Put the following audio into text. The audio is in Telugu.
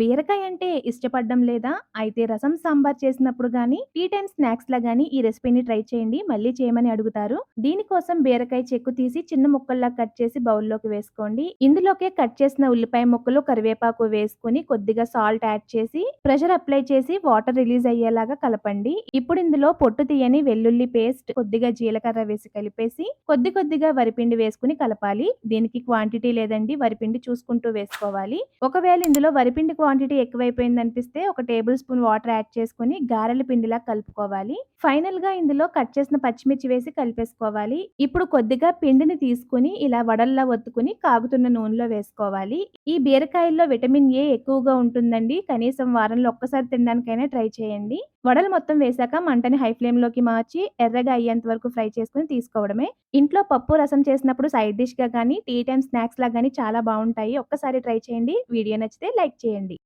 బీరకాయ అంటే ఇష్టపడడం లేదా? అయితే రసం సాంబార్ చేసినప్పుడు గానీ, టీ స్నాక్స్ లాగా గానీ ఈ రెసిపీని ట్రై చేయండి. మళ్ళీ చేయమని అడుగుతారు. దీనికోసం బీరకాయ చెక్కు తీసి చిన్న ముక్కల్లా కట్ చేసి బౌల్‌లోకి వేసుకోండి. ఇందులోకే కట్ చేసిన ఉల్లిపాయ ముక్కలు, కరివేపాకు వేసుకొని కొద్దిగా సాల్ట్ యాడ్ చేసి ప్రెషర్ అప్లై చేసి వాటర్ రిలీజ్ అయ్యేలాగా కలపండి. ఇప్పుడు ఇందులో పొట్టు తీయని వెల్లుల్లి పేస్ట్, కొద్దిగా జీలకర్ర వేసి కలిపేసి కొద్ది కొద్దిగా వరిపిండి వేసుకొని కలపాలి. దీనికి క్వాంటిటీ లేదండి వరిపిండి చూసుకుంటూ వేసుకోవాలి. ఒకవేళ ఇందులో వరిపిండి క్వాంటిటీ ఎక్కువైపోయిందనిపిస్తే ఒక టేబుల్ స్పూన్ వాటర్ యాడ్ చేసుకొని గారెల పిండిలా కలుపుకోవాలి. ఫైనల్‌గా ఇందులో కట్ చేసిన పచ్చిమిర్చి వేసి కలిపేసుకోవాలి. ఇప్పుడు కొద్దిగా పిండిని తీసుకొని ఇలా వడల్లా ఒత్తుకొని కాగుతున్న నూనెలో వేసుకోవాలి. ఈ బీరకాయల్లో విటమిన్ ఏ ఎక్కువగా ఉంటుందండి. కనీసం వారంలో ఒక్కసారి తినడానికైనా ట్రై చేయండి. వడలు మొత్తం వేశాక మంటని హై ఫ్లేమ్‌లోకి మార్చి ఎర్రగా అయ్యేంత వరకు ఫ్రై చేసుకొని తీసుకోవడమే. ఇంట్లో పప్పు, రసం చేసినప్పుడు సైడ్ డిష్‌గా కానీ టీ టైమ్ స్నాక్స్‌లా కానీ చాలా బాగుంటాయి ఒక్కసారి ట్రై చేయండి. వీడియో నచ్చితే లైక్ చేయండి.